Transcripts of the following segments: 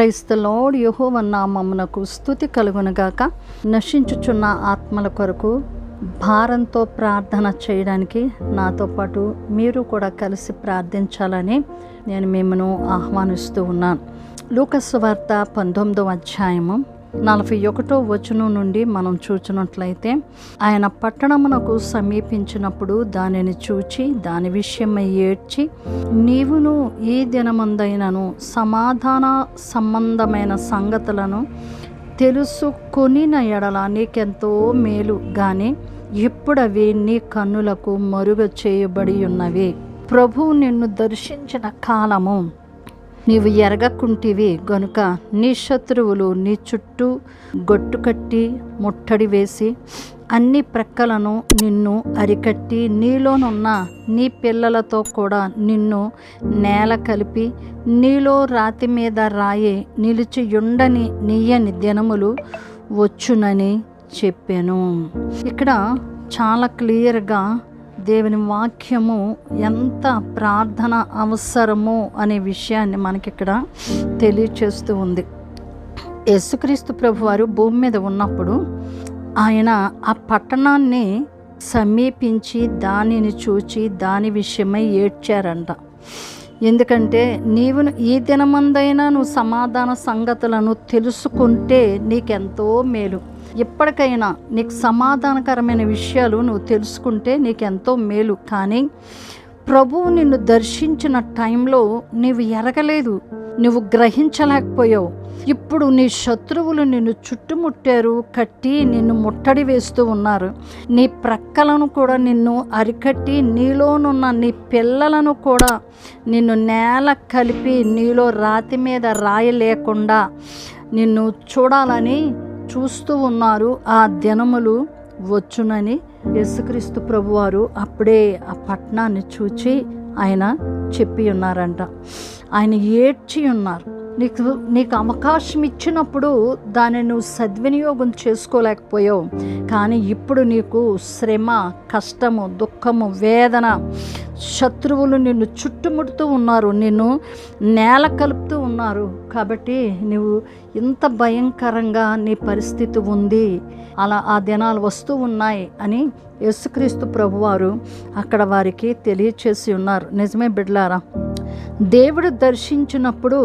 క్రైస్తలోడ్ యహోవ నామమునకు స్థుతి కలుగునుగాక. నశించుచున్న ఆత్మల కొరకు భారంతో ప్రార్థన చేయడానికి నాతో పాటు మీరు కూడా కలిసి ప్రార్థించాలని నేను మిమ్మను ఆహ్వానిస్తూ ఉన్నాను. లూకస్ వార్త పంతొమ్మిదో అధ్యాయము. నలభై ఒకటో వచనం నుండి మనం చూచినట్లయితే ఆయన పట్టణమునకు సమీపించినప్పుడు దానిని చూచి దాని విషయమై ఏడ్చి నీవును ఈ దినమందైనను సమాధాన సంబంధమైన సంగతులను తెలుసుకొనిన ఎడల నీకెంతో మేలు. కానీ ఇప్పుడవి నీ కన్నులకు మరుగ చేయబడి ఉన్నవి ప్రభువు నిన్ను దర్శించిన కాలము నీవు ఎరగకుంటివి గనుక నీ శత్రువులు నీ చుట్టూ గొట్టు కట్టి ముట్టడి వేసి అన్ని ప్రక్కలను నిన్ను అరికట్టి నీలోనున్న నీ పిల్లలతో కూడా నిన్ను నేల కలిపి నీలో రాతి మీద రాయి నిలిచి ఉండని నీయని దినములు వచ్చునని చెప్పాను. ఇక్కడ చాలా క్లియర్గా దేవుని వాక్యము ఎంత ప్రార్థన అవసరమో అనే విషయాన్ని మనకి ఇక్కడ తెలియచేస్తూ ఉంది. యేసుక్రీస్తు ప్రభు వారు భూమి మీద ఉన్నప్పుడు ఆయన ఆ పట్టణాన్ని సమీపించి దానిని చూచి దాని విషయమై ఏడ్చారంట. ఎందుకంటే నీవు ఈ దినమందైనా నువ్వు సమాధాన సంగతులను తెలుసుకుంటే నీకెంతో మేలు. ఎప్పటికైనా నీకు సమాధానకరమైన విషయాలు నువ్వు తెలుసుకుంటే నీకెంతో మేలు. కానీ ప్రభువు నిన్ను దర్శించిన టైంలో నీవు ఎరగలేదు. నువ్వు గ్రహించలేకపోయావు. ఇప్పుడు నీ శత్రువులు నిన్ను చుట్టుముట్టారు కట్టి నిన్ను ముట్టడి వేస్తూ ఉన్నారు. నీ ప్రక్కలను కూడా నిన్ను అరికట్టి నీలోనున్న నీ పిల్లలను కూడా నిన్ను నేల కలిపి నీలో రాతి మీద రాయి లేకుండా నిన్ను చూడాలని చూస్తూ ఉన్నారు. ఆ దినములు వచ్చునని యేసుక్రీస్తు ప్రభువారు అప్పుడే ఆ పట్టణాన్ని చూచి ఆయన చెప్పి ఉన్నారంట. ఆయన ఏడ్చి ఉన్నారు. నీకు నీకు అవకాశం ఇచ్చినప్పుడు దాన్ని నువ్వు సద్వినియోగం చేసుకోలేకపోయావు. కానీ ఇప్పుడు నీకు శ్రమ కష్టము దుఃఖము వేదన శత్రువులు నిన్ను చుట్టుముడుతూ ఉన్నారు. నిన్ను నేల కలుపుతూ ఉన్నారు. కాబట్టి నువ్వు ఇంత భయంకరంగా నీ పరిస్థితి ఉంది. అలా ఆ దినాలు వస్తూ ఉన్నాయి అని యేసుక్రీస్తు ప్రభువారు అక్కడ వారికి తెలియచేసి ఉన్నారు. నిజమే బిడ్లారా దేవుడు దర్శించినప్పుడు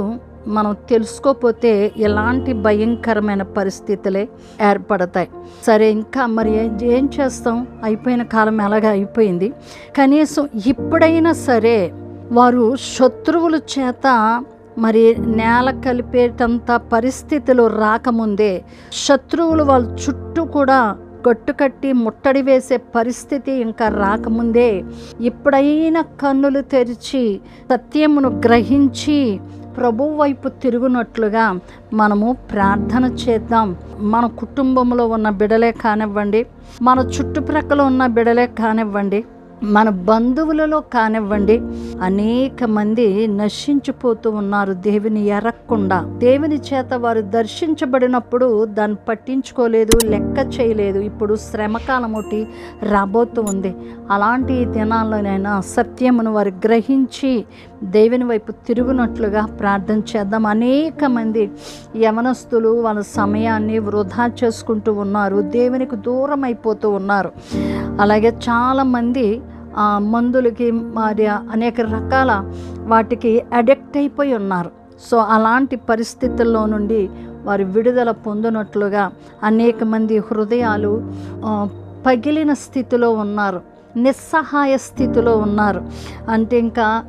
మనం తెలుసుకోపోతే ఎలాంటి భయంకరమైన పరిస్థితులే ఏర్పడతాయి. సరే ఇంకా మరి ఏం చేస్తాం? అయిపోయిన కాలం ఎలాగా అయిపోయింది? కనీసం ఇప్పుడైనా సరే వారు శత్రువుల చేత మరి నేల కలిపేటంత పరిస్థితులు రాకముందే శత్రువులు వాళ్ళ చుట్టూ కూడా గట్టుకట్టి ముట్టడి వేసే పరిస్థితి ఇంకా రాకముందే ఇప్పుడైనా కన్నులు తెరిచి సత్యమును గ్రహించి ప్రభు వైపు తిరుగునట్లుగా మనము ప్రార్థన చేద్దాం. మన కుటుంబంలో ఉన్న బిడలే కానివ్వండి మన చుట్టుప్రక్కల ఉన్న బిడలే కానివ్వండి మన బంధువులలో కానివ్వండి అనేక మంది నశించిపోతూ ఉన్నారు దేవుని ఎరక్కుండా. దేవుని చేత వారు దర్శించబడినప్పుడు దాన్ని పట్టించుకోలేదు లెక్క చేయలేదు. ఇప్పుడు శ్రమకాలం ఒకటి రాబోతూ ఉంది. అలాంటి దినాల్లోనైనా సత్యమును వారు గ్రహించి దేవుని వైపు తిరుగునట్లుగా ప్రార్థన చేద్దాం. అనేక మంది యవనస్తులు వాళ్ళ సమయాన్ని వృధా చేసుకుంటూ ఉన్నారు దేవునికి దూరం అయిపోతూ ఉన్నారు. అలాగే చాలామంది మందులకి మరి అనేక రకాల వాటికి అడిక్ట్ అయిపోయి ఉన్నారు. సో అలాంటి పరిస్థితుల్లో నుండి వారు విడుదల పొందినట్లుగా అనేక మంది హృదయాలు పగిలిన స్థితిలో ఉన్నారు. నిస్సహాయ స్థితిలో ఉన్నారు. అంటే ఇంకా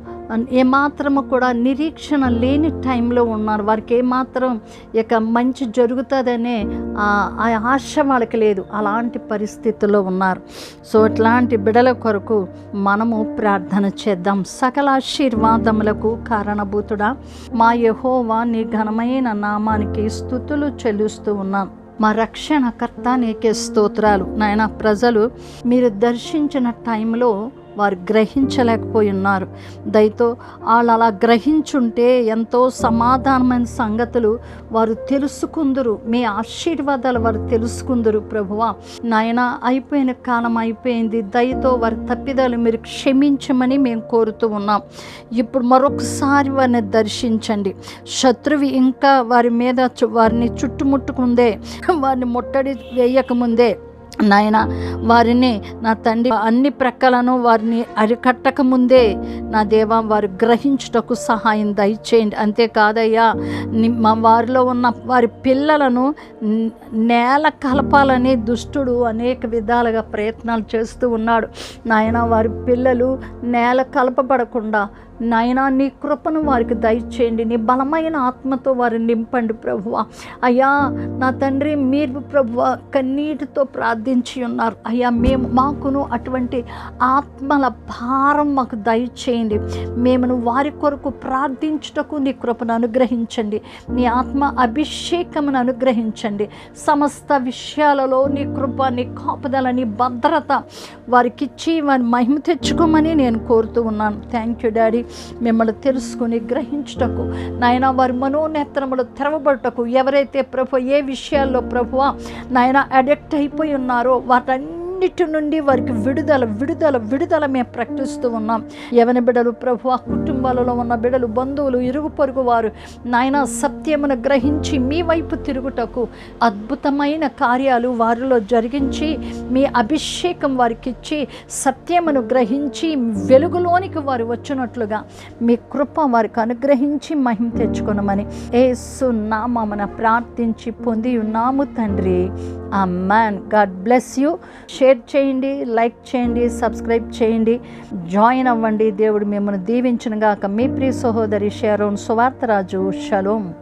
ఏమాత్రము కూడా నిరీక్షణ లేని టైంలో ఉన్నారు. వారికి ఏమాత్రం ఇక మంచి జరుగుతుందనే ఆ ఆశ వాళ్ళకి లేదు. అలాంటి పరిస్థితుల్లో ఉన్నారు. సో ఇట్లాంటి బిడల కొరకు మనము ప్రార్థన చేద్దాం. సకల ఆశీర్వాదములకు కారణభూతుడా మా యహోవా నీ ఘనమైన నామానికి స్థుతులు చెల్లిస్తూ ఉన్నాం. మా రక్షణకర్త నీకే స్తోత్రాలు. నాయన ప్రజలు మీరు దర్శించిన టైంలో వారు గ్రహించలేకపోయి ఉన్నారు. దయతో వాళ్ళు అలా గ్రహించుంటే ఎంతో సమాధానమైన సంగతులు వారు తెలుసుకుందరు. మీ ఆశీర్వాదాలు వారు తెలుసుకుందరు ప్రభువా. నాయన అయిపోయిన కాలం అయిపోయింది. దయతో వారి తప్పిదాలు మీరు క్షమించమని మేము కోరుతూ ఉన్నాం. ఇప్పుడు మరొకసారి వారిని దర్శించండి. శత్రువు ఇంకా వారి మీద చు- వారిని చుట్టుముట్టుకుందే. వారిని ముట్టడి వేయకముందే నాయన వారిని నా తండ్రి అన్ని ప్రక్కలను వారిని అరికట్టక ముందే నా దేవ వారు గ్రహించుటకు సహాయం దయచేయండి. అంతేకాదయ్యా మా వారిలో ఉన్న వారి పిల్లలను నేల కలపాలని దుష్టుడు అనేక విధాలుగా ప్రయత్నాలు చేస్తూ ఉన్నాడు. నాయన వారి పిల్లలు నేల కలపబడకుండా నాయనా నీ కృపను వారికి దయచేయండి. నీ బలమైన ఆత్మతో వారిని నింపండి ప్రభువ. అయ్యా నా తండ్రి మీరు ప్రభువ కన్నీటితో ప్రార్థించి ఉన్నారు. అయ్యా మేము మాకును అటువంటి ఆత్మల భారం మాకు దయచేయండి. మేమును వారి కొరకు ప్రార్థించుటకు నీ కృపను అనుగ్రహించండి. నీ ఆత్మ అభిషేకమును అనుగ్రహించండి. సమస్త విషయాలలో నీ కృప నీ కాపుదల నీ భద్రత వారికిచ్చి వారి మహిమ తెచ్చుకోమని నేను కోరుతూ ఉన్నాను. థ్యాంక్ యూ డాడీ మిమ్మల్ని తెలుసుకుని గ్రహించుటకు నాయన వారి మనోనేత్రములు తెరవబడుటకు ఎవరైతే ప్రభు ఏ విషయాల్లో ప్రభువ నాయన అడిక్ట్ అయిపోయి ఉన్నారో వాటన్నిటి నుండి వారికి విడుదల విడుదల విడుదల మేము ప్రకటిస్తూ ఉన్నాం. ఎవరి బిడలు ప్రభు కుటుంబాలలో ఉన్న బిడలు బంధువులు ఇరుగు పొరుగు వారు నాయన సత్యమును గ్రహించి మీ వైపు తిరుగుటకు అద్భుతమైన కార్యాలు వారిలో జరిగించి మీ అభిషేకం వారికి ఇచ్చి సత్యమును గ్రహించి వెలుగులోనికి వారు వచ్చినట్లుగా మీ కృప వారికి అనుగ్రహించి మహిమ తెచ్చుకొనమని ఏసు నామమున ప్రార్థించి పొంది ఉన్నాము తండ్రి. Amen God bless you share చేయండి లైక్ చేయండి సబ్స్క్రైబ్ చేయండి. జాయిన్ అవ్వండి. దేవుడు మిమ్మల్ని దీవించిన గాక మీ ప్రియ సహోదరి షేరోన్ సువార్తరాజు షలోం